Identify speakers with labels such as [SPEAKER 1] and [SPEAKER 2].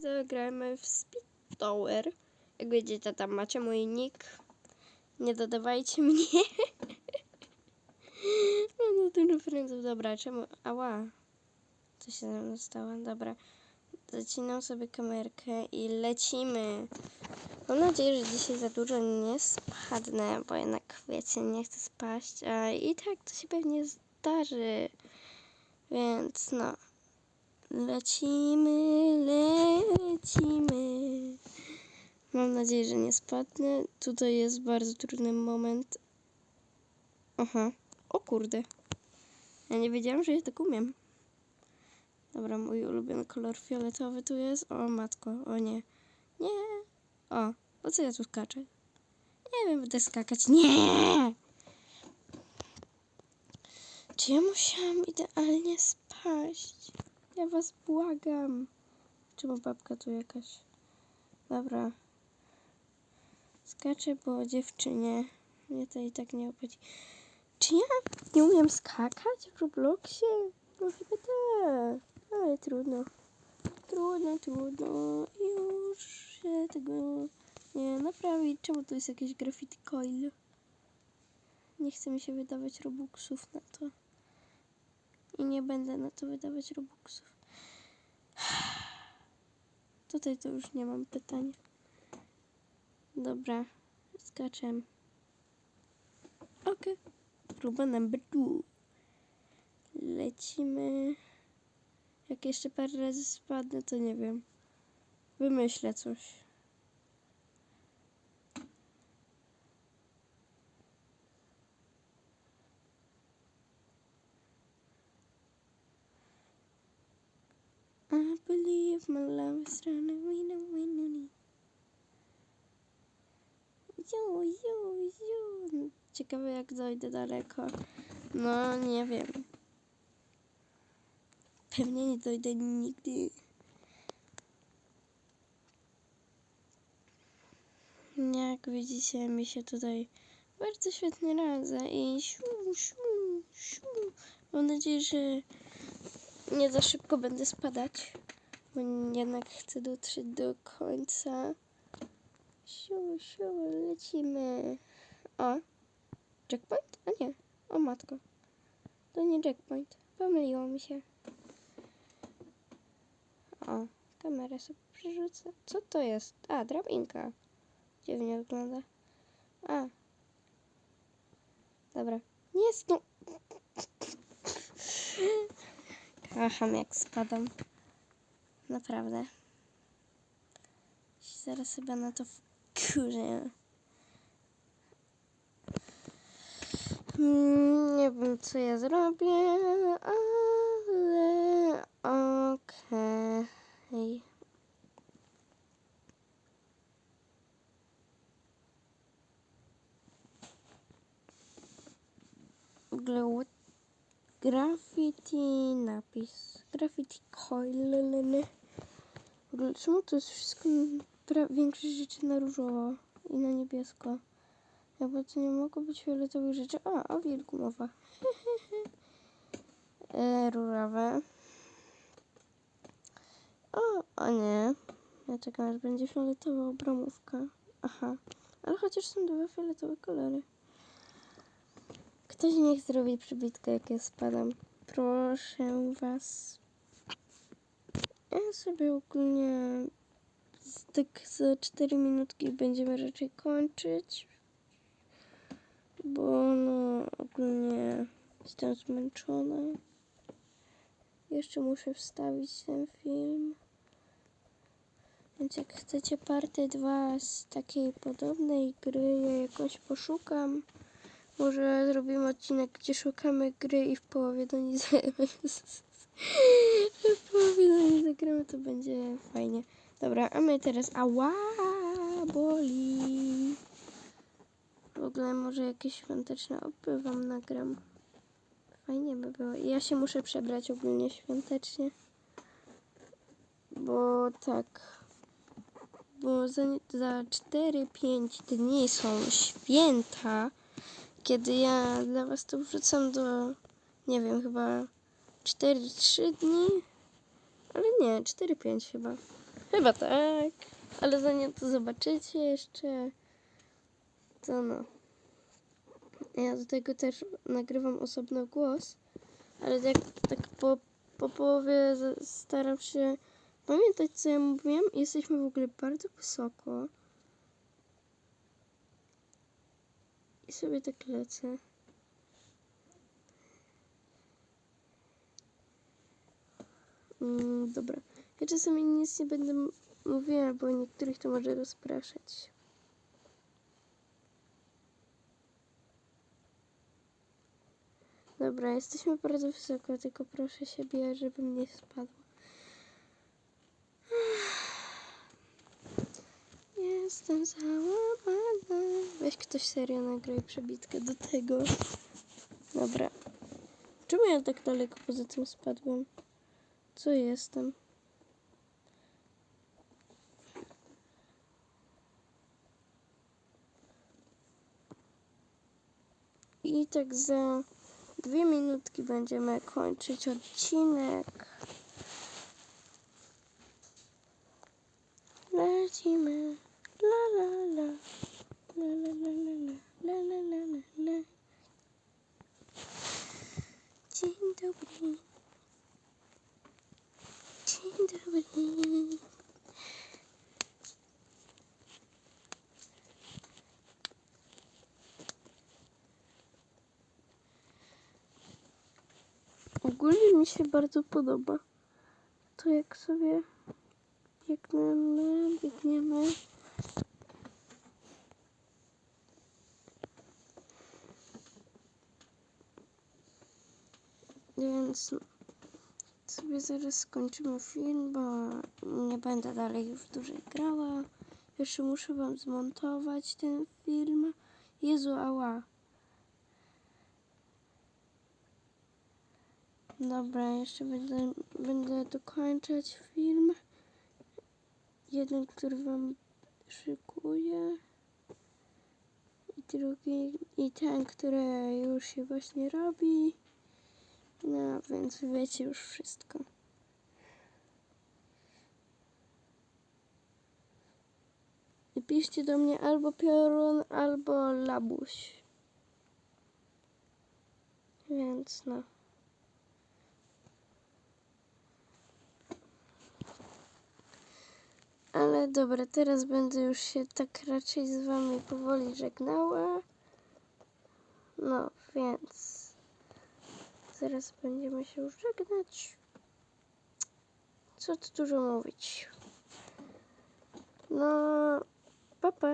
[SPEAKER 1] zagrajmy w Speed Tower. Jak widzicie, tam macie mój nick. Nie dodawajcie mnie. Mam za dużo friendsów. Dobra, czemu? Ała. Co się ze mną stało? Dobra. Zacinam sobie kamerkę i lecimy. Mam nadzieję, że dzisiaj za dużo nie spadnę, bo jednak wiecie, nie chcę spaść, a i tak to się pewnie zdarzy. Więc no. Lecimy, lecimy. Mam nadzieję, że nie spadnę. Tutaj jest bardzo trudny moment. Aha. O kurde. Ja nie wiedziałam, że ja tak umiem. Dobra, mój ulubiony kolor fioletowy tu jest. O matko, o nie. Nie. O, po co ja tu skaczę? Nie wiem, będę skakać. Nie! Czy ja musiałam idealnie spaść? Ja was błagam. Czemu babka tu jakaś? Dobra. Skaczę po dziewczynie. Mnie to i tak nie obchodzi. Czy ja nie umiem skakać w Robloxie? No chyba tak. Ale trudno. Trudno, trudno. Już się tego nie naprawi. Czemu tu jest jakieś graffiti coil? Nie chce mi się wydawać robuxów na to. I nie będę na to wydawać robuxów. Tutaj to już nie mam pytań. Dobra, skaczę. Okej. Próba number two. Lecimy. Jak jeszcze parę razy spadnę, to nie wiem. Wymyślę coś. Ciekawe jak dojdę daleko. No, nie wiem. Pewnie nie dojdę nigdy. Jak widzicie, mi się tutaj bardzo świetnie radza i siu, siu, siu. Mam nadzieję, że nie za szybko będę spadać, bo jednak chcę dotrzeć do końca. Siu, siu, lecimy. O, checkpoint? A nie, o matko. To nie checkpoint, pomyliło mi się. O, kamerę sobie przerzucę. Co to jest? A, drabinka. Dziwnie wygląda. A. Dobra. Jest, no. Kocham jak spadam. Naprawdę. Zaraz sobie na to wkurzę. Nie wiem co ja zrobię, ale okej. What? Graffiti napis. Graffiti coil. Czemu to jest wszystko większość rzeczy na różowo i na niebiesko? Jakby to nie mogło być fioletowych rzeczy. A, o wilku mowa. e, różowe. O, o nie. Ja czekam aż będzie fioletowa obramówka. Aha. Ale chociaż są dwa fioletowe kolory. Ktoś niech zrobi przybitkę, jak ja spadam. Proszę was. Ja sobie ogólnie tak za 4 minutki będziemy raczej kończyć. Bo no ogólnie jestem zmęczona. Jeszcze muszę wstawić ten film. Więc jak chcecie party 2 z takiej podobnej gry, ja jakoś poszukam. Może zrobimy odcinek, gdzie szukamy gry i w połowie do niej za- w połowie do niej zagramy, to będzie fajnie. Dobra, a my teraz... Ała, boli. W ogóle może jakieś świąteczne opy wam nagram. Fajnie by było. Ja się muszę przebrać ogólnie świątecznie. Bo tak. Bo za, za 4-5 dni są święta kiedy ja dla was to wrzucam do, nie wiem, chyba 4-3 dni, ale nie, 4-5 chyba. Chyba tak. Ale zanim to zobaczycie jeszcze, to no. Ja do tego też nagrywam osobno głos, ale jak tak po, po połowie staram się pamiętać, co ja mówiłam. Jesteśmy w ogóle bardzo wysoko. I sobie tak lecę. Mm, dobra. Ja czasami nic nie będę mówiła, bo niektórych to może rozpraszać. Dobra, jesteśmy bardzo wysoko, tylko proszę siebie, żebym nie spadła. Jestem załamana. Weź ktoś serio nagraj przebitkę do tego. Dobra. Czemu ja tak daleko poza tym spadłem? Co jestem? I tak za dwie minutki będziemy kończyć odcinek. Lecimy. La la la. La la la la la. La la la la. Dzień dobry. Dzień dobry. Ogólnie mi się bardzo podoba. To jak sobie biegniemy, biegniemy. Więc sobie zaraz skończymy film, bo nie będę dalej już dłużej grała. Jeszcze muszę wam zmontować ten film. Jezu, ała. Dobra, jeszcze będę, będę dokończać film. Jeden, który wam szykuję. I drugi, i ten, który już się właśnie robi. No, więc wiecie już wszystko. I piszcie do mnie albo piorun, albo labuś. Więc no. Ale dobra, teraz będę już się tak raczej z wami powoli żegnała. No, więc zaraz będziemy się już żegnać. Co tu dużo mówić. No, pa pa.